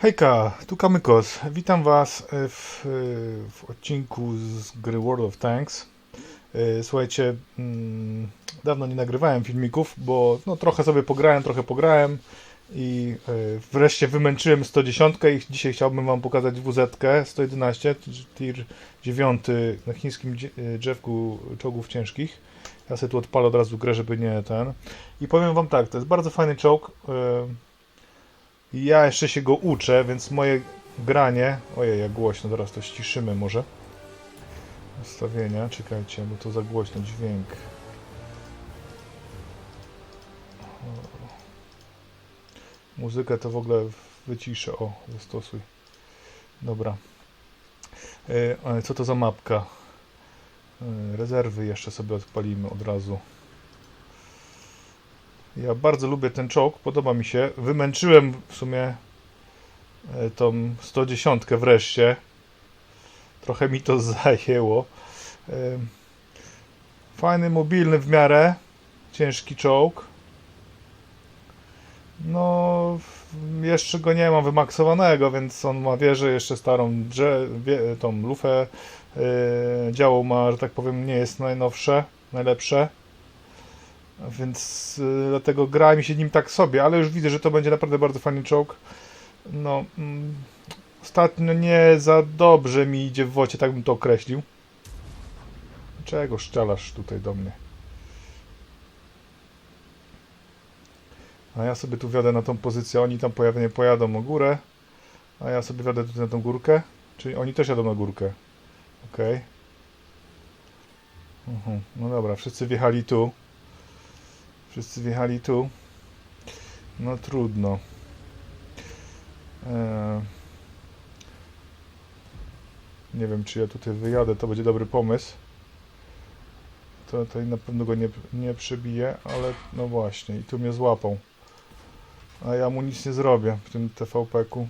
Hejka, tu Kamykos. Witam Was w, w odcinku z gry World of Tanks. E, Słuchajcie, mm, dawno nie nagrywałem filmików, bo no, trochę sobie pograłem, trochę pograłem i e, wreszcie wymęczyłem 110 i dzisiaj chciałbym Wam pokazać WZ 111, tier 9 na chińskim e, drzewku czołgów ciężkich. Ja sobie tu odpalę od razu grę, żeby nie ten. I powiem Wam tak, to jest bardzo fajny czołg. e, ja jeszcze się go uczę, więc moje granie. Ojej, jak głośno, teraz to ściszymy może. Ustawienia, czekajcie, bo to za głośno dźwięk. Muzykę to w ogóle wyciszę. O, zastosuj. Dobra. E, co to za mapka? E, rezerwy jeszcze sobie odpalimy od razu. Ja bardzo lubię ten czołg, podoba mi się. Wymęczyłem w sumie e, tą 110 wreszcie. Trochę mi to zajęło. Fajny, mobilny w miarę. Ciężki czołg. No, jeszcze go nie mam wymaksowanego, więc on ma wieżę jeszcze starą, drze, tą lufę. E, Działo ma, że tak powiem, nie jest najnowsze, najlepsze. Więc y, dlatego gra mi się nim tak sobie, ale już widzę, że to będzie naprawdę bardzo fajny czołg. No, mm, ostatnio nie za dobrze mi idzie w wocie, tak bym to określił. Czego szczelasz tutaj do mnie? A ja sobie tu wjadę na tą pozycję, oni tam pewnie pojadą o górę, a ja sobie wjadę tutaj na tą górkę, czyli oni też jadą na górkę. Okej. Mhm, No dobra, wszyscy wjechali tu. Wszyscy wjechali tu. No trudno. Eee, nie wiem, czy ja tutaj wyjadę, to będzie dobry pomysł. To tutaj na pewno go nie, nie przebiję, ale no właśnie, i tu mnie złapał. A ja mu nic nie zrobię w tym TVP-ku.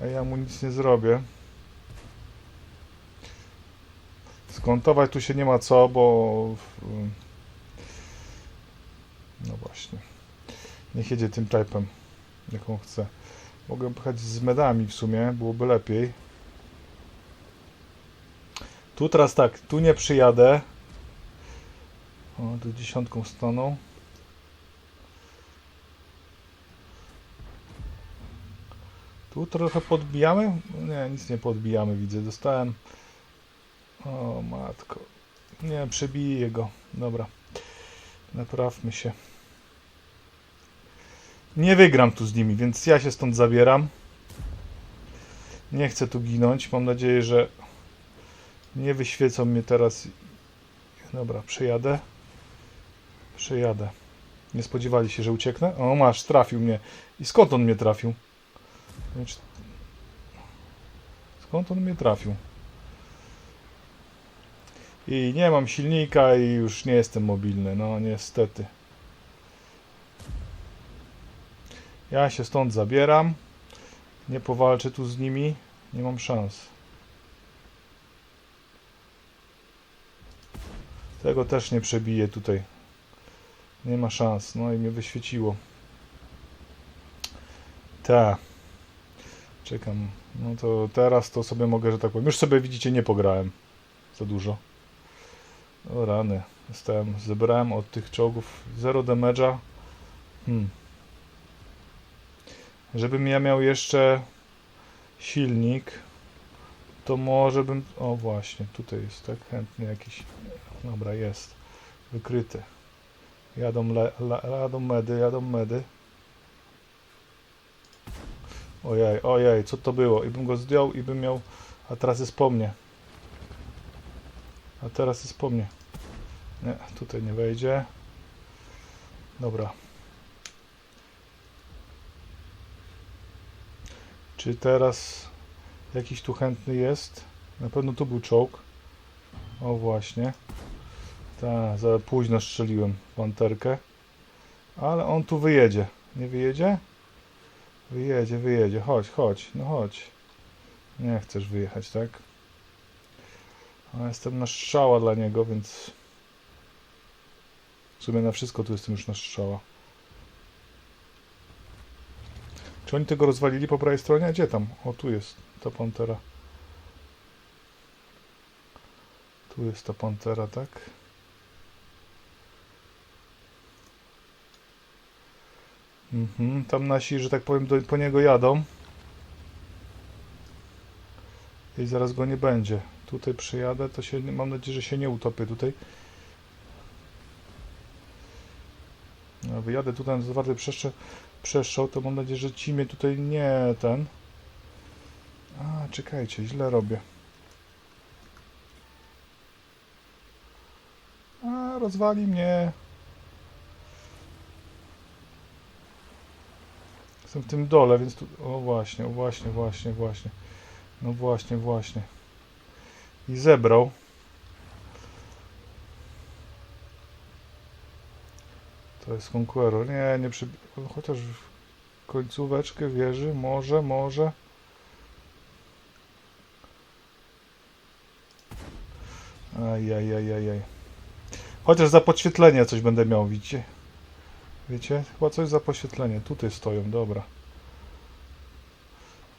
A ja mu nic nie zrobię. Skontować tu się nie ma co, bo... w- no właśnie. Niech jedzie tym typem, jaką chce. Mogę pchać z medami w sumie, byłoby lepiej. Tu teraz tak, tu nie przyjadę. O, tu dziesiątką staną. Tu trochę podbijamy? Nie, nic nie podbijamy, widzę. Dostałem. O, matko. Nie, przebiję go. Dobra. Naprawmy się. Nie wygram tu z nimi, więc ja się stąd zabieram. Nie chcę tu ginąć. Mam nadzieję, że nie wyświecą mnie teraz. Dobra, przejadę. Przejadę. Nie spodziewali się, że ucieknę? O, masz, trafił mnie. I skąd on mnie trafił? Znaczy- Skąd on mnie trafił? I nie mam silnika i już nie jestem mobilny. No niestety. Ja się stąd zabieram. Nie powalczę tu z nimi. Nie mam szans. Tego też nie przebiję tutaj. Nie ma szans. No i mnie wyświeciło. Ta. Czekam. No to teraz to sobie mogę, że tak powiem. Już sobie widzicie, nie pograłem za dużo. O rany. Zebrałem od tych czołgów 0 damage'a. Hmm. Żebym ja miał jeszcze silnik, to może bym... O właśnie, tutaj jest tak chętnie jakiś... Dobra, jest. Wykryty. Jadą, le, le, jadą medy, jadą medy. Ojej, ojej, co to było? I bym go zdjął i bym miał... A teraz jest po mnie. A teraz jest po mnie. Nie, tutaj nie wejdzie. Dobra. Czy teraz jakiś tu chętny jest? Na pewno tu był czołg. O właśnie. Tak, za późno strzeliłem panterkę. Ale on tu wyjedzie. Nie wyjedzie? Wyjedzie, wyjedzie. Chodź, chodź, no chodź. Nie chcesz wyjechać, tak? A jestem na strzała dla niego, więc w sumie na wszystko tu jestem już na strzała. Czy oni tego rozwalili po prawej stronie? Gdzie tam? O, tu jest ta pantera. Tu jest ta pantera, tak? Mhm, tam nasi, że tak powiem, do, po niego jadą. I zaraz go nie będzie. Tutaj przyjadę, to się, mam nadzieję, że się nie utopię tutaj. No, wyjadę tutaj na zawarty przestrzał, przestrzał, to mam nadzieję, że ci mnie tutaj nie ten. A, czekajcie, źle robię. A, rozwali mnie. Jestem w tym dole, więc tu... O właśnie, właśnie, właśnie, właśnie. No właśnie, właśnie. I zebrał. To jest Conqueror. Nie, nie przy... Chociaż końcóweczkę wieży, może, może. Ajajajajaj. Chociaż za podświetlenie coś będę miał, widzicie? Wiecie? Chyba coś za podświetlenie. Tutaj stoją, dobra.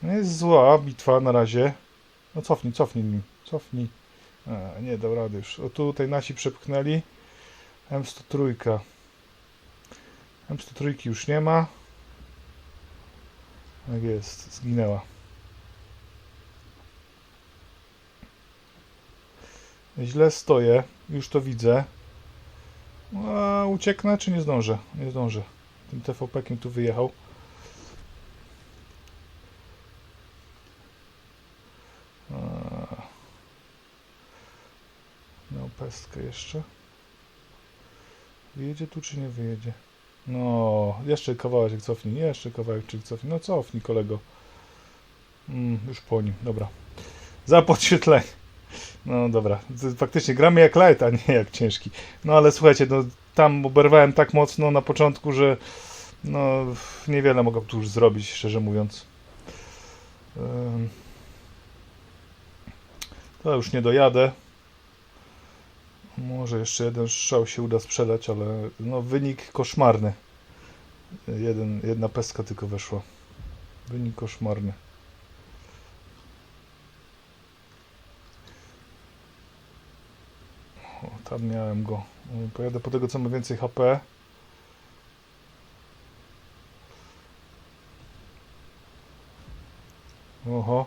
Nie jest zła bitwa na razie. No cofnij, cofnij nim. Cofnij. A, nie dał rady już. O tutaj nasi przepchnęli. M103. M103 już nie ma. Tak jest, zginęła. Źle stoję, już to widzę. A, ucieknę czy nie zdążę? Nie zdążę. Tym TVP-kiem tu wyjechał. Miał pestkę jeszcze. Wyjedzie tu czy nie wyjedzie? No, jeszcze kawałek cofnij, jeszcze kawałek cofnij. No cofnij kolego. Mm, już po nim, dobra. Za podświetlenie. No dobra, faktycznie gramy jak light, a nie jak ciężki. No ale słuchajcie, no tam oberwałem tak mocno na początku, że no niewiele mogę tu już zrobić, szczerze mówiąc. To już nie dojadę. Może jeszcze jeden strzał się uda sprzedać, ale no wynik koszmarny. Jeden, jedna pestka tylko weszła. Wynik koszmarny. O, tam miałem go. Pojadę po tego, co ma więcej HP. Oho.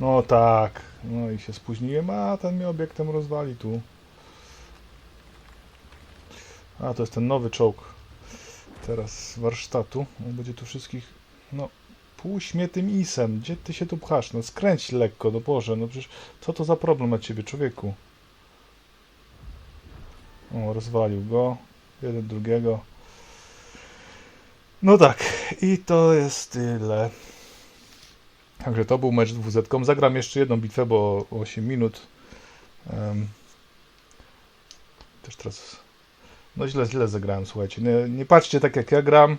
No tak. No i się spóźniłem, a ten mnie obiektem rozwali tu. A, to jest ten nowy czołg. Teraz z warsztatu. On będzie tu wszystkich... No, puść mnie tym isem. Gdzie ty się tu pchasz? No skręć lekko, no Boże. No przecież co to za problem na ciebie, człowieku? O, rozwalił go. Jeden drugiego. No tak. I to jest tyle. Także to był mecz dwuzetką. Zagram jeszcze jedną bitwę, bo 8 minut. Em, też teraz. No źle, źle zagrałem, słuchajcie. Nie, nie patrzcie tak jak ja gram.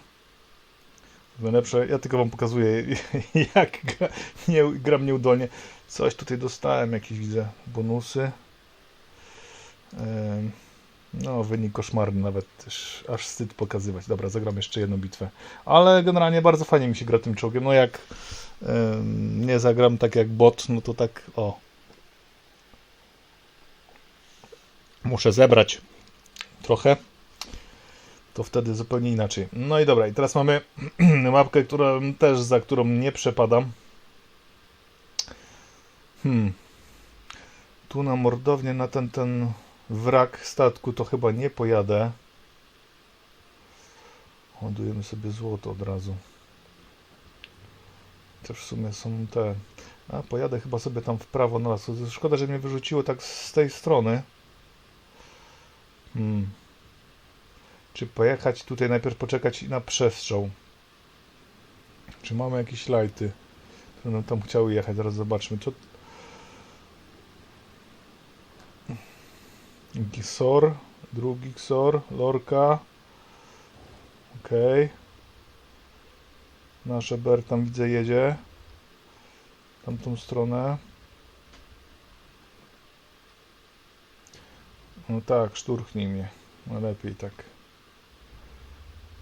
Najlepsze, ja tylko wam pokazuję, jak gra, nie, gram nieudolnie. Coś tutaj dostałem, jakieś widzę bonusy. Em, no, wynik koszmarny, nawet też aż wstyd pokazywać. Dobra, zagram jeszcze jedną bitwę. Ale generalnie bardzo fajnie mi się gra tym czołgiem. No jak nie zagram tak jak bot, no to tak o. Muszę zebrać trochę. To wtedy zupełnie inaczej. No i dobra, i teraz mamy mapkę, którą też za którą nie przepadam. Hmm. Tu na mordownię na ten ten wrak statku to chyba nie pojadę. Ładujemy sobie złoto od razu. Też w sumie są te. A pojadę chyba sobie tam w prawo na las. Szkoda, że mnie wyrzuciło tak z tej strony. Hmm. Czy pojechać tutaj, najpierw poczekać na przestrzał? Czy mamy jakieś lighty, które nam tam chciały jechać? Zaraz zobaczmy. Co... Gisor, drugi Gisor, Lorka. Okej. Nasze Ber tam widzę jedzie. Tamtą stronę. No tak, szturchnij mnie. No lepiej tak.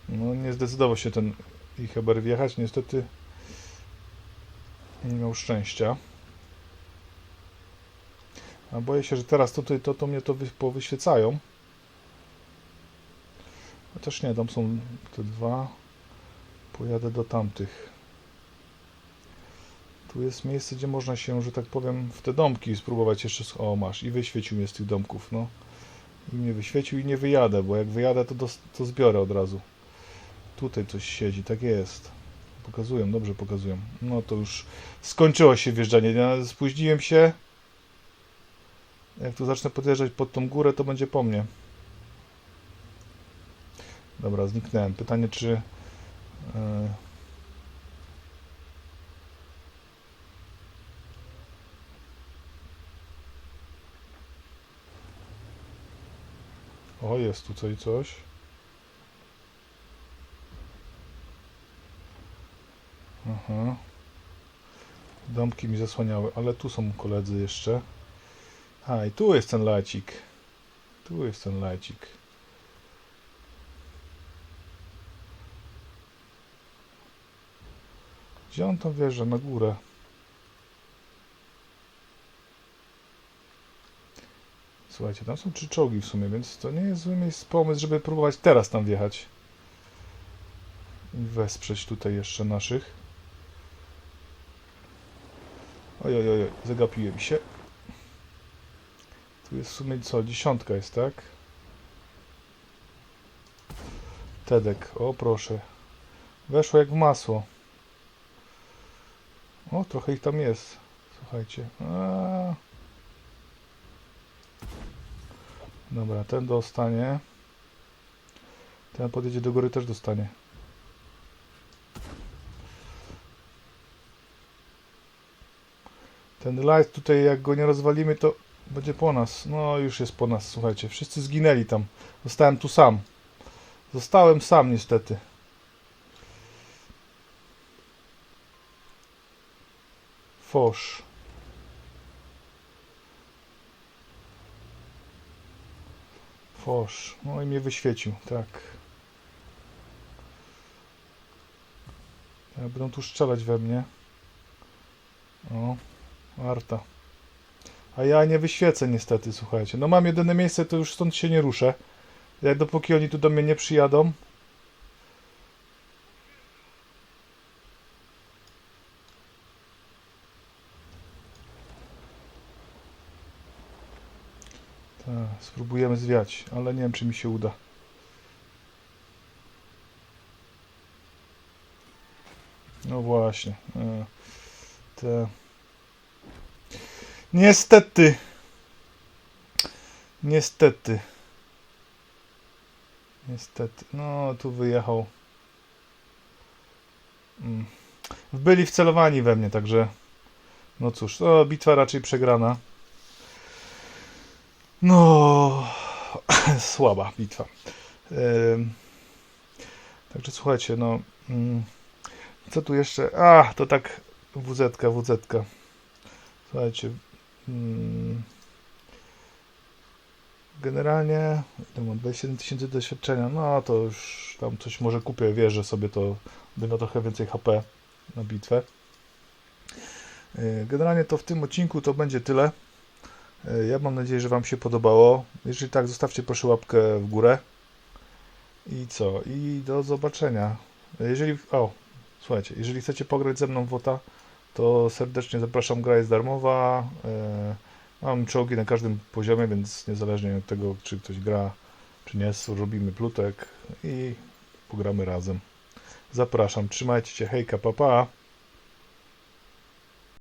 No nie zdecydował się ten i Heber wjechać. Niestety nie miał szczęścia. A boję się, że teraz tutaj to, to mnie to wy, powyświecają. Chociaż nie, tam są te dwa. Pojadę do tamtych. Tu jest miejsce, gdzie można się, że tak powiem, w te domki spróbować jeszcze. O, masz. I wyświecił mnie z tych domków, no. I mnie wyświecił i nie wyjadę, bo jak wyjadę, to, dos- to zbiorę od razu. Tutaj coś siedzi, tak jest. Pokazują, dobrze pokazują. No to już skończyło się wjeżdżanie. Ja spóźniłem się. Jak tu zacznę podjeżdżać pod tą górę, to będzie po mnie. Dobra, zniknąłem. Pytanie, czy... Yy... O, jest tu coś. Aha. Domki mi zasłaniały, ale tu są koledzy jeszcze. A, i tu jest ten lacik. Tu jest ten lacik. Gdzie on tam wjeżdża? Na górę. Słuchajcie, tam są trzy czołgi w sumie, więc to nie jest zły miejsce, pomysł, żeby próbować teraz tam wjechać. I wesprzeć tutaj jeszcze naszych. Oj, oj, oj, zagapiłem się. Tu jest w sumie co? Dziesiątka jest, tak? Tedek, o proszę. Weszło jak w masło. O, trochę ich tam jest. Słuchajcie. A. Dobra, ten dostanie. Ten podjedzie do góry też dostanie. Ten light tutaj, jak go nie rozwalimy, to będzie po nas. No, już jest po nas, słuchajcie. Wszyscy zginęli tam. Zostałem tu sam. Zostałem sam, niestety. Fosz. Fosz. No i mnie wyświecił, tak. Ja będą tu strzelać we mnie. O, Arta. A ja nie wyświecę niestety, słuchajcie. No mam jedyne miejsce, to już stąd się nie ruszę. Jak dopóki oni tu do mnie nie przyjadą. Tak, spróbujemy zwiać, ale nie wiem, czy mi się uda. No właśnie. e, Te... Niestety. Niestety. Niestety. No, tu wyjechał. Mm. Byli wcelowani we mnie, także. No cóż, to bitwa raczej przegrana. No, słaba bitwa. Także słuchajcie, no. mm, Co tu jeszcze? A, to tak WZ, WZ. Słuchajcie. mm, Generalnie mam 27 tysięcy doświadczenia. No to już tam coś może kupię, wierzę sobie, to będę trochę więcej HP na bitwę. Yy, Generalnie to w tym odcinku to będzie tyle. Yy, Ja mam nadzieję, że Wam się podobało. Jeżeli tak, zostawcie proszę łapkę w górę. I co? I do zobaczenia. Jeżeli. O, słuchajcie, jeżeli chcecie pograć ze mną w WOTA, to serdecznie zapraszam. Gra jest darmowa. Yy, Mam czołgi na każdym poziomie, więc niezależnie od tego, czy ktoś gra, czy nie, robimy plutek i pogramy razem. Zapraszam, trzymajcie się, hejka, papa. Pa.